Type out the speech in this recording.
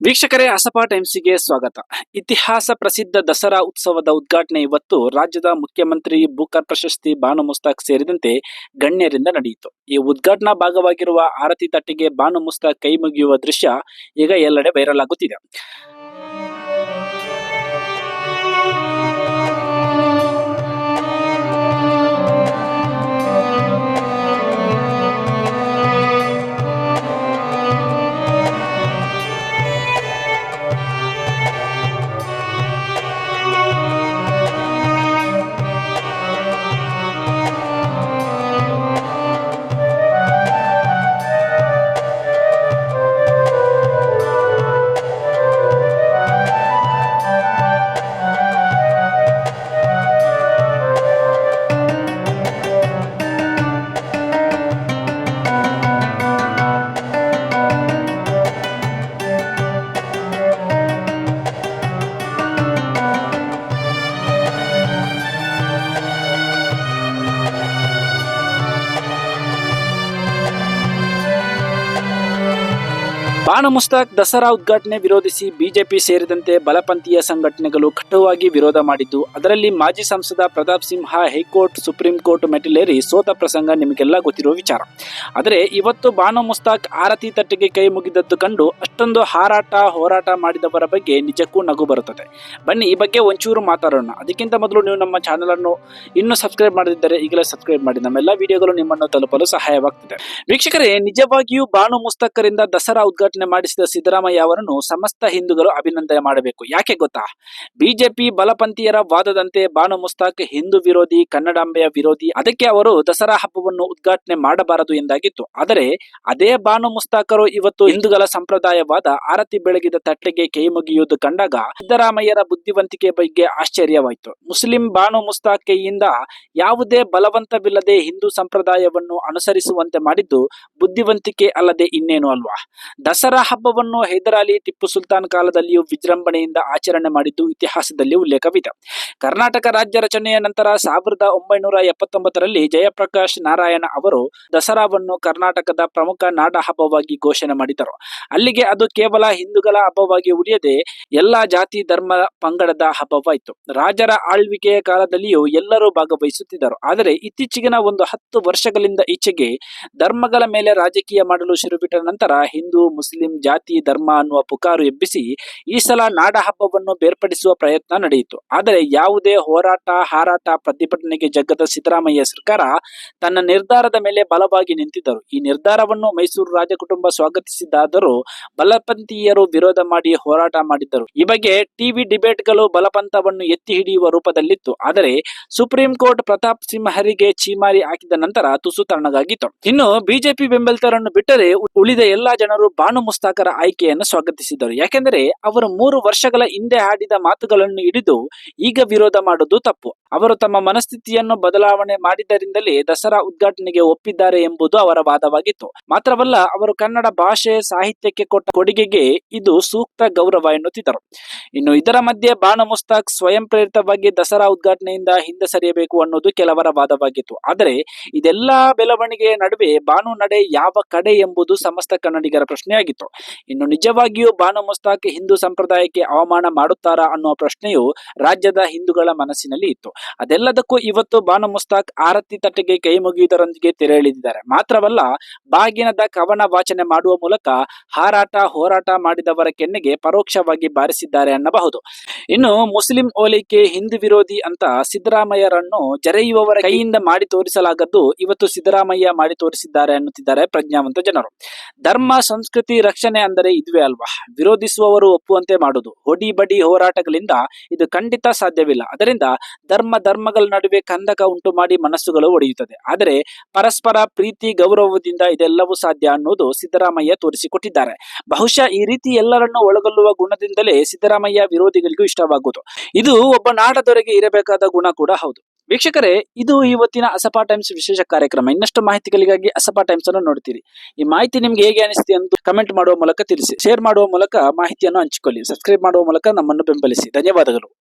ವೀಕ್ಷಕರೇ, ಅಸಪಾ ಟೈಮ್ಸಿಗೆ ಸ್ವಾಗತ. ಇತಿಹಾಸ ಪ್ರಸಿದ್ಧ ದಸರಾ ಉತ್ಸವದ ಉದ್ಘಾಟನೆ ಇವತ್ತು ರಾಜ್ಯದ ಮುಖ್ಯಮಂತ್ರಿ ಬೂಕರ್ ಪ್ರಶಸ್ತಿ ಬಾನು ಮುಸ್ತಾಕ್ ಸೇರಿದಂತೆ ಗಣ್ಯರಿಂದ ನಡೆಯಿತು. ಈ ಉದ್ಘಾಟನಾ ಭಾಗವಾಗಿರುವ ಆರತಿ ತಟ್ಟಿಗೆ ಬಾನು ಮುಸ್ತಾಕ್ ಕೈ ಮುಗಿಯುವ ದೃಶ್ಯ ಈಗ ಎಲ್ಲೆಡೆ ವೈರಲ್ ಆಗುತ್ತಿದೆ. ಬಾನು ಮುಸ್ತಾಕ್ ದಸರಾ ಉದ್ಘಾಟನೆ ವಿರೋಧಿಸಿ ಬಿಜೆಪಿ ಸೇರಿದಂತೆ ಬಲಪಂಥೀಯ ಸಂಘಟನೆಗಳು ಕಟುವಾಗಿ ವಿರೋಧ ಮಾಡಿದ್ದು, ಅದರಲ್ಲಿ ಮಾಜಿ ಸಂಸದ Pratap Simha, high court, supreme court ಮೆಟ್ಟಿಲೇರಿ ಸೋತ ಪ್ರಸಂಗ ನಿಮಗೆಲ್ಲ ಗೊತ್ತಿರುವ ವಿಚಾರ. ಆದರೆ ಇವತ್ತು ಬಾನು ಮುಸ್ತಾಕ್ ಆರತಿ ತಟ್ಟೆಗೆ ಕೈ ಮುಗಿದದ್ದು ಕಂಡು ಅಷ್ಟೊಂದು ಹಾರಾಟ, ಹೋರಾಟ ಮಾಡಿದವರ ಬಗ್ಗೆ ನಿಜಕ್ಕೂ ನಗು ಬರುತ್ತದೆ. ಬನ್ನಿ, ಈ ಬಗ್ಗೆ ಒಂಚೂರು ಮಾತಾಡೋಣ. ಅದಕ್ಕಿಂತ ಮೊದಲು ನೀವು ನಮ್ಮ ಚಾನಲ್ ಅನ್ನು ಇನ್ನೂ ಸಬ್ಸ್ಕ್ರೈಬ್ ಮಾಡದಿದ್ದರೆ ಈಗಲೇ ಸಬ್ಸ್ಕ್ರೈಬ್ ಮಾಡಿ. ನಮ್ಮೆಲ್ಲ ವಿಡಿಯೋಗಳು ನಿಮ್ಮನ್ನು ತಲುಪಲು ಸಹಾಯವಾಗ್ತದೆ. ವೀಕ್ಷಕರೇ, ನಿಜವಾಗಿಯೂ ಬಾನು ಮುಸ್ತಕರಿಂದ ದಸರಾ ಉದ್ಘಾಟನೆ ಮಾಡಿಸಿದ ಸಿದ್ದರಾಮಯ್ಯ ಅವರನ್ನು ಸಮಸ್ತ ಹಿಂದೂಗಳು ಅಭಿನಂದನೆ ಮಾಡಬೇಕು. ಯಾಕೆ ಗೊತ್ತಾ? ಬಿಜೆಪಿ ಬಲಪಂಥೀಯರ ವಾದದಂತೆ ಬಾನು ಮುಸ್ತಾಕ್ ಹಿಂದೂ ವಿರೋಧಿ, ಕನ್ನಡಾಂಬೆಯ ವಿರೋಧಿ, ಅದಕ್ಕೆ ಅವರು ದಸರಾ ಹಬ್ಬವನ್ನು ಉದ್ಘಾಟನೆ ಮಾಡಬಾರದು ಎಂದಾಗಿತ್ತು. ಆದರೆ ಅದೇ ಬಾನು ಮುಸ್ತಾಕರು ಇವತ್ತು ಹಿಂದೂಗಳ ಸಂಪ್ರದಾಯವಾದ ಆರತಿ ಬೆಳಗಿದ ತಟ್ಟೆಗೆ ಕೈ ಮುಗಿಯುವುದು ಕಂಡಾಗ ಸಿದ್ದರಾಮಯ್ಯರ ಬುದ್ಧಿವಂತಿಕೆ ಬಗ್ಗೆ ಆಶ್ಚರ್ಯವಾಯಿತು. ಮುಸ್ಲಿಂ ಬಾನು ಮುಸ್ತಾಕೆಯಿಂದ ಕೈಯಿಂದ ಯಾವುದೇ ಬಲವಂತವಿಲ್ಲದೆ ಹಿಂದೂ ಸಂಪ್ರದಾಯವನ್ನು ಅನುಸರಿಸುವಂತೆ ಮಾಡಿದ್ದು ಬುದ್ಧಿವಂತಿಕೆ ಅಲ್ಲದೆ ಇನ್ನೇನು ಅಲ್ವಾ? ದಸರಾ ಹಬ್ಬವನ್ನು ಹೈದರಾಲಿ ಟಿಪ್ಪು ಸುಲ್ತಾನ್ ಕಾಲದಲ್ಲಿಯೂ ವಿಜೃಂಭಣೆಯಿಂದ ಆಚರಣೆ ಮಾಡಿದ್ದು ಇತಿಹಾಸದಲ್ಲಿ ಉಲ್ಲೇಖವಿದೆ. ಕರ್ನಾಟಕ ರಾಜ್ಯ ರಚನೆಯ ನಂತರ ಸಾವಿರದ ಒಂಬೈನೂರ ಎಪ್ಪತ್ತೊಂಬತ್ತರಲ್ಲಿ ಜಯಪ್ರಕಾಶ್ ನಾರಾಯಣ ಅವರು ದಸರಾವನ್ನು ಕರ್ನಾಟಕದ ಪ್ರಮುಖ ನಾಡ ಹಬ್ಬವಾಗಿ ಘೋಷಣೆ ಮಾಡಿದರು. ಅಲ್ಲಿಗೆ ಅದು ಕೇವಲ ಹಿಂದೂಗಳ ಹಬ್ಬವಾಗಿ ಉಳಿಯದೆ ಎಲ್ಲಾ ಜಾತಿ, ಧರ್ಮ, ಪಂಗಡದ ಹಬ್ಬವಾಯಿತು. ರಾಜರ ಆಳ್ವಿಕೆಯ ಕಾಲದಲ್ಲಿಯೂ ಎಲ್ಲರೂ ಭಾಗವಹಿಸುತ್ತಿದ್ದರು. ಆದರೆ ಇತ್ತೀಚೆಗಿನ ಒಂದು ಹತ್ತು ವರ್ಷಗಳಿಂದ ಈಚೆಗೆ ಧರ್ಮಗಳ ಮೇಲೆ ರಾಜಕೀಯ ಮಾಡಲು ಶುರುಬಿಟ್ಟ ನಂತರ ಹಿಂದೂ, ಮುಸ್ಲಿಂ ಜಾತಿ, ಧರ್ಮ ಅನ್ನುವ ಪುಕಾರು ಎಬ್ಬಿಸಿ ಈ ಸಲ ನಾಡ ಹಬ್ಬವನ್ನು ಬೇರ್ಪಡಿಸುವ ಪ್ರಯತ್ನ ನಡೆಯಿತು. ಆದರೆ ಯಾವುದೇ ಹೋರಾಟ, ಹಾರಾಟ, ಪ್ರತಿಭಟನೆಗೆ ಜಗ್ಗದ ಸಿದ್ದರಾಮಯ್ಯ ಸರ್ಕಾರ ತನ್ನ ನಿರ್ಧಾರದ ಮೇಲೆ ಬಲವಾಗಿ ನಿಂತಿದ್ದರು. ಈ ನಿರ್ಧಾರವನ್ನು ಮೈಸೂರು ರಾಜಕುಟುಂಬ ಸ್ವಾಗತಿಸಿದ್ದಾದರೂ ಬಲಪಂಥೀಯರು ವಿರೋಧ ಮಾಡಿ ಹೋರಾಟ ಮಾಡಿದ್ದರು. ಈ ಬಗ್ಗೆ ಟಿವಿ ಡಿಬೇಟ್ಗಳು ಬಲಪಂಥವನ್ನು ಎತ್ತಿ ಹಿಡಿಯುವ ರೂಪದಲ್ಲಿತ್ತು. ಆದರೆ ಸುಪ್ರೀಂ ಕೋರ್ಟ್ ಪ್ರತಾಪ್ ಸಿಂಹರಿಗೆ ಚೀಮಾರಿ ಹಾಕಿದ ನಂತರ ತುಸು ತಣ್ಣಗಾಗಿತ್ತು. ಇನ್ನು ಬಿಜೆಪಿ ಬೆಂಬಲಿತರನ್ನು ಬಿಟ್ಟರೆ ಉಳಿದ ಎಲ್ಲಾ ಜನರು ಬಾನು ಮುಸ್ತಾಕರ ಆಯ್ಕೆಯನ್ನು ಸ್ವಾಗತಿಸಿದರು. ಯಾಕೆಂದರೆ ಅವರು ಮೂರು ವರ್ಷಗಳ ಹಿಂದೆ ಆಡಿದ ಮಾತುಗಳನ್ನು ಹಿಡಿದು ಈಗ ವಿರೋಧ ಮಾಡುವುದು ತಪ್ಪು. ಅವರು ತಮ್ಮ ಮನಸ್ಥಿತಿಯನ್ನು ಬದಲಾವಣೆ ಮಾಡಿದ್ದರಿಂದಲೇ ದಸರಾ ಉದ್ಘಾಟನೆಗೆ ಒಪ್ಪಿದ್ದಾರೆ ಎಂಬುದು ಅವರ ವಾದವಾಗಿತ್ತು. ಮಾತ್ರವಲ್ಲ, ಅವರು ಕನ್ನಡ ಭಾಷೆ ಸಾಹಿತ್ಯಕ್ಕೆ ಕೊಟ್ಟ ಕೊಡುಗೆಗೆ ಇದು ಸೂಕ್ತ ಗೌರವ ಎನ್ನುತ್ತಿದ್ದರು. ಇನ್ನು ಇದರ ಮಧ್ಯೆ ಬಾಣ ಮುಸ್ತಾಕ್ ಸ್ವಯಂ ಪ್ರೇರಿತವಾಗಿ ದಸರಾ ಉದ್ಘಾಟನೆಯಿಂದ ಹಿಂದೆ ಸರಿಯಬೇಕು ಅನ್ನೋದು ಕೆಲವರ ವಾದವಾಗಿತ್ತು. ಆದರೆ, ಇದೆಲ್ಲಾ ಬೆಳವಣಿಗೆಯ ನಡುವೆ ಬಾನು ನಡೆ ಯಾವ ಕಡೆ ಎಂಬುದು ಸಮಸ್ತ ಕನ್ನಡಿಗರ ಪ್ರಶ್ನೆಯಾಗಿತ್ತು. ಇನ್ನು ನಿಜವಾಗಿಯೂ ಬಾನು ಮುಸ್ತಾಕ್ ಹಿಂದೂ ಸಂಪ್ರದಾಯಕ್ಕೆ ಅವಮಾನ ಮಾಡುತ್ತಾರಾ ಅನ್ನುವ ಪ್ರಶ್ನೆಯು ರಾಜ್ಯದ ಹಿಂದೂಗಳ ಮನಸ್ಸಿನಲ್ಲಿ ಇತ್ತು. ಅದೆಲ್ಲದಕ್ಕೂ ಇವತ್ತು ಬಾನು ಮುಸ್ತಾಕ್ ಆರತಿ ತಟ್ಟೆಗೆ ಕೈ ಮುಗಿಯುವುದರೊಂದಿಗೆ ತೆರೆ ಎಳೆದಿದ್ದಾರೆ. ಮಾತ್ರವಲ್ಲ ಬಾಗಿನದ ಕವನ ವಾಚನೆ ಮಾಡುವ ಮೂಲಕ ಹಾರಾಟ, ಹೋರಾಟ ಮಾಡಿದವರ ಕೆನ್ನೆಗೆ ಪರೋಕ್ಷವಾಗಿ ಬಾರಿಸಿದ್ದಾರೆ ಅನ್ನಬಹುದು. ಇನ್ನು ಮುಸ್ಲಿಂ ಓಲೈಕೆ ಹಿಂದೂ ವಿರೋಧಿ ಅಂತ ಸಿದ್ದರಾಮಯ್ಯರನ್ನು ಜರೆಯುವವರ ಕೈಯಿಂದ ಮಾಡಿ ತೋರಿಸಲಾಗದ್ದು ಇವತ್ತು ಸಿದ್ದರಾಮಯ್ಯ ಮಾಡಿ ತೋರಿಸಿದ್ದಾರೆ ಅನ್ನುತ್ತಿದ್ದಾರೆ ಪ್ರಜ್ಞಾವಂತ ಜನರು. ಧರ್ಮ, ಸಂಸ್ಕೃತಿ, ರಕ್ಷಣೆ ಅಂದರೆ ಇದುವೇ ಅಲ್ವಾ? ವಿರೋಧಿಸುವವರು ಒಪ್ಪುವಂತೆ ಮಾಡುವುದು. ಹೊಡಿ ಬಡಿ ಹೋರಾಟಗಳಿಂದ ಇದು ಖಂಡಿತ ಸಾಧ್ಯವಿಲ್ಲ. ಅದರಿಂದ ಧರ್ಮ ಧರ್ಮಗಳ ನಡುವೆ ಕಂದಕ ಉಂಟು ಮಾಡಿ ಮನಸ್ಸುಗಳು ಒಡೆಯುತ್ತದೆ. ಆದರೆ ಪರಸ್ಪರ ಪ್ರೀತಿ, ಗೌರವದಿಂದ ಇದೆಲ್ಲವೂ ಸಾಧ್ಯ ಅನ್ನೋದು ಸಿದ್ದರಾಮಯ್ಯ ತೋರಿಸಿಕೊಟ್ಟಿದ್ದಾರೆ. ಬಹುಶಃ ಈ ರೀತಿ ಎಲ್ಲರನ್ನೂ ಒಳಗೊಳ್ಳುವ ಗುಣದಿಂದಲೇ ಸಿದ್ದರಾಮಯ್ಯ ವಿರೋಧಿಗಳಿಗೂ ಇಷ್ಟವಾಗುವುದು. ಇದು ಒಬ್ಬ ನಾಡದೊರೆಗೆ ಇರಬೇಕಾದ ಗುಣ ಕೂಡ ಹೌದು. ವೀಕ್ಷಕರೇ, ಇದು ಇವತ್ತಿನ ಅಸಪಾ ಟೈಮ್ಸ್ ವಿಶೇಷ ಕಾರ್ಯಕ್ರಮ. ಇನ್ನಷ್ಟು ಮಾಹಿತಿಗಳಿಗಾಗಿ ಅಸಪಾ ಟೈಮ್ಸ್ ಅನ್ನು ನೋಡ್ತೀರಿ. ಈ ಮಾಹಿತಿ ನಿಮ್ಗೆ ಹೇಗೆ ಅನಿಸ್ತಿದೆ ಅಂತ ಕಮೆಂಟ್ ಮಾಡುವ ಮೂಲಕ ತಿಳಿಸಿ. ಶೇರ್ ಮಾಡುವ ಮೂಲಕ ಮಾಹಿತಿಯನ್ನು ಹಂಚಿಕೊಳ್ಳಿ. ಸಬ್ಸ್ಕ್ರೈಬ್ ಮಾಡುವ ಮೂಲಕ ನಮ್ಮನ್ನು ಬೆಂಬಲಿಸಿ. ಧನ್ಯವಾದಗಳು.